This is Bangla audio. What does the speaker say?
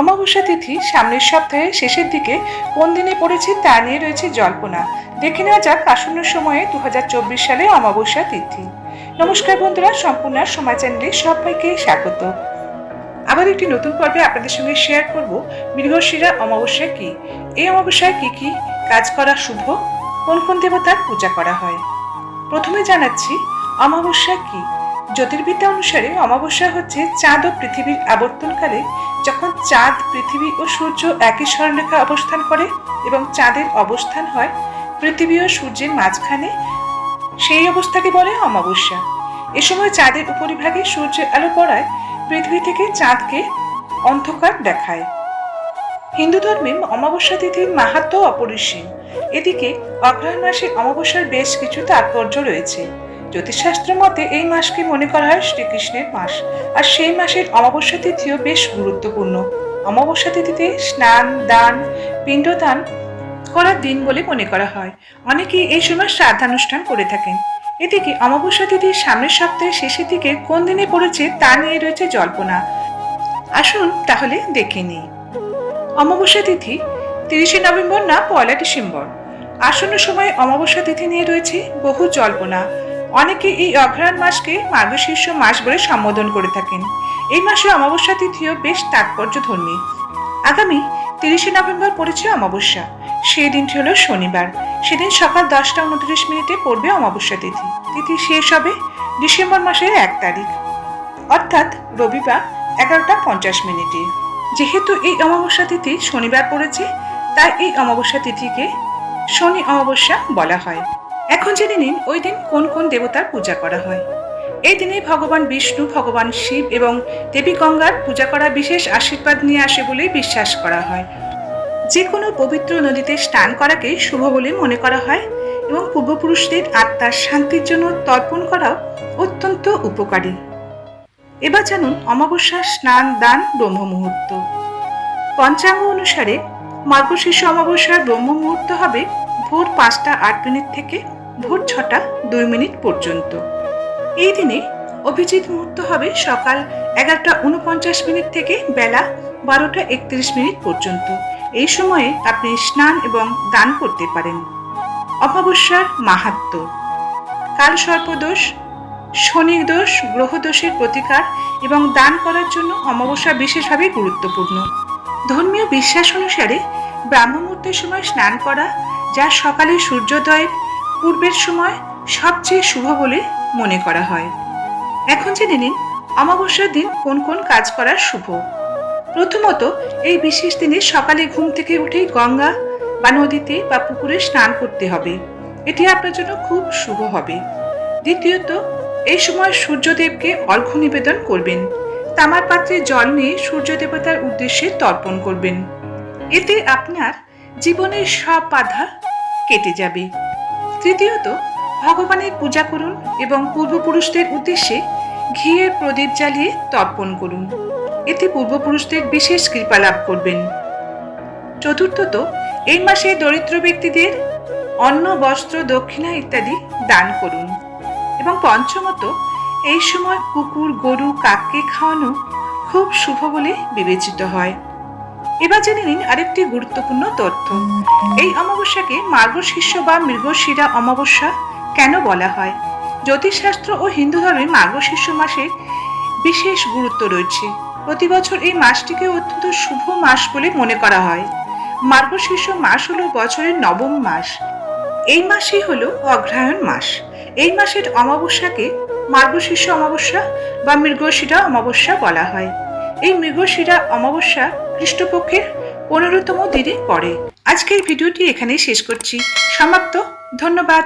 অমাবস্যা তিথি সামনের সপ্তাহে শেষের দিকে কোন দিনে পড়েছে তা নিয়ে রয়েছে জল্পনা। দেখে নেওয়া যাক আসন্ন সময়ে দু সালে অমাবস্যা তিথি। নমস্কার বন্ধুরা, সম্পূর্ণ সময় চ্যানেলে সবাইকে স্বাগত। আবার একটি নতুন পর্বে আপনাদের সঙ্গে শেয়ার করব মৃগশিরা অমাবস্যা কি? এই অমাবস্যায় কি কি কাজ করা শুভ? কোন কোন দেবতার পূজা করা হয়? প্রথমে জানাচ্ছি অমাবস্যা কি। জ্যোতির্বিদ্যা অনুসারে অমাবস্যা হচ্ছে চাঁদ ও পৃথিবীর আবর্তনকালে যখন চাঁদ, পৃথিবী ও সূর্য একই সরলরেখা অবস্থান করে এবং চাঁদের অবস্থান হয়, পৃথিবী ও সূর্যের মাঝখানে, সেই অবস্থাকে বলে অমাবস্যা। এ সময় চাঁদের উপরিভাগে সূর্যের আলো পড়ায় পৃথিবী থেকে চাঁদকে অন্ধকার দেখায়। হিন্দু ধর্মে অমাবস্যা তিথির মাহাত্ম অপরিসীম। এদিকে অগ্রহায়ণ মাসে অমাবস্যার বেশ কিছু তাৎপর্য রয়েছে। জ্যোতিষশাস্ত্র মতে এই মাসকে মনে করা হয় শ্রীকৃষ্ণের মাস? আর সেই মাসের অমাবস্যা তিথিও বেশ গুরুত্বপূর্ণ। অমাবস্যা তিথিতে স্নান, দান, পিণ্ডদান করার দিন বলে মনে করা হয়। অনেকেই এই সময় শ্রাদ্ধানুষ্ঠান করে থাকেন। এদিকে অমাবস্যা তিথির সামনের সপ্তাহের শেষের দিকে কোন দিনে পড়েছে তা নিয়ে রয়েছে জল্পনা। আসুন তাহলে দেখে নিই। অমাবস্যা তিথি তিরিশে নভেম্বর না পয়লা ডিসেম্বর? আসন্ন সময়ে অমাবস্যা তিথি নিয়ে রয়েছে বহু জল্পনা। অনেকে এই অঘ্রাণ মাসকে মার্গশীর্ষ মাস বলে সম্বোধন করে থাকেন। এই মাসে অমাবস্যা তিথিও বেশ তাৎপর্যধর্মী। আগামী তিরিশে নভেম্বর পড়েছে অমাবস্যা। সেই দিনটি হলো শনিবার। সেদিন সকাল দশটা উনত্রিশ মিনিটে পড়বে অমাবস্যা তিথি। তিথি শেষ হবে ডিসেম্বর মাসের এক তারিখ। অর্থাৎ রবিবার এগারোটা পঞ্চাশ মিনিটে। যেহেতু এই অমাবস্যা তিথি শনিবার পড়েছে, তাই এই অমাবস্যা তিথিকে শনি অমাবস্যা বলা হয়। এখন জেনে নিন ওই দিন কোন কোন দেবতার পূজা করা হয়? এই দিনে ভগবান বিষ্ণু, ভগবান শিব এবং দেবী গঙ্গার পূজা করা বিশেষ আশীর্বাদ নিয়ে আসে বলেই বিশ্বাস করা হয়। যে কোনো পবিত্র নদীতে স্নান করাকে শুভ বলে মনে করা হয় এবং পূর্বপুরুষদের আত্মার শান্তির জন্য তর্পণ করাও অত্যন্ত উপকারী। এবার জানুন অমাবস্যা স্নান, দান, ব্রহ্ম মুহূর্ত। পঞ্চাঙ্গ অনুসারে মার্গশীর্ষ অমাবস্যার ব্রহ্ম মুহূর্ত হবে ভোর পাঁচটা আট মিনিট থেকে ভোর ছটা দুই মিনিট পর্যন্ত। এই দিনে অভিজিৎ মুহূর্ত হবে সকাল এগারোটা উনপঞ্চাশ মিনিট থেকে বেলা বারোটা একত্রিশ মিনিট পর্যন্ত। এই সময়ে আপনি স্নান এবং দান করতে পারেন। অমাবস্যার মাহাত্ম। কাল সর্পদোষ শনি দোষ, গ্রহদোষের প্রতিকার এবং দান করার জন্য অমাবস্যা বিশেষভাবে গুরুত্বপূর্ণ। ধর্মীয় বিশ্বাস অনুসারে ব্রাহ্ম মুহূর্তের সময় স্নান করা যা সকালে সূর্যোদয়ের পূর্বের সময় সবচেয়ে শুভ বলে মনে করা হয়। এখন জেনে নিন, অমাবস্যার দিন কোন কোন কাজ করা শুভ। প্রথমত, এই বিশেষ দিনে সকালে ঘুম থেকে উঠেই গঙ্গা বা নদীতে বা পুকুরে স্নান করতে হবে। এটি আপনার জন্য খুব শুভ হবে। দ্বিতীয়ত, এই সময় সূর্যদেবকে অর্ঘ্য নিবেদন করবেন। তামার পাত্রে জল নিয়ে সূর্য দেবতার উদ্দেশ্যে তর্পণ করবেন। এতে আপনার জীবনের সব বাধা কেটে যাবে। তৃতীয়ত, ভগবানের পূজা করুন এবং পূর্বপুরুষদের উদ্দেশ্যে ঘিয়ের প্রদীপ জ্বালিয়ে তর্পণ করুন। এতে পূর্বপুরুষদের বিশেষ কৃপা লাভ করবেন। চতুর্থত, এই মাসে দরিদ্র ব্যক্তিদের অন্ন, বস্ত্র, দক্ষিণা ইত্যাদি দান করুন। এবং পঞ্চমত, এই সময় কুকুর, গরু, কাককে খাওয়ানো খুব শুভ বলে বিবেচিত হয়। এবার জেনে নিন আরেকটি গুরুত্বপূর্ণ তথ্য। এই অমাবস্যাকে মার্গশীর্ষ বা মৃগশিরা অমাবস্যা কেন বলা হয়? জ্যোতিষশাস্ত্র ও হিন্দু ধর্মে মার্গশীর্ষ মাসে বিশেষ গুরুত্ব রয়েছে। প্রতি বছর এই মাসটিকে অত্যন্ত শুভ মাস বলে মনে করা হয়। মার্গশীর্ষ মাস হল বছরের নবম মাস। এই মাসই হল অগ্রহায়ণ মাস। এই মাসের অমাবস্যাকে মার্গশীর্ষ অমাবস্যা বা মৃগশিরা অমাবস্যা বলা হয়। এই মৃগশিরা অমাবস্যা খ্রিস্টপক্ষের পনেরোতম দিনে পড়ে। আজকের ভিডিওটি এখানেই শেষ করছি। সমাপ্ত। ধন্যবাদ।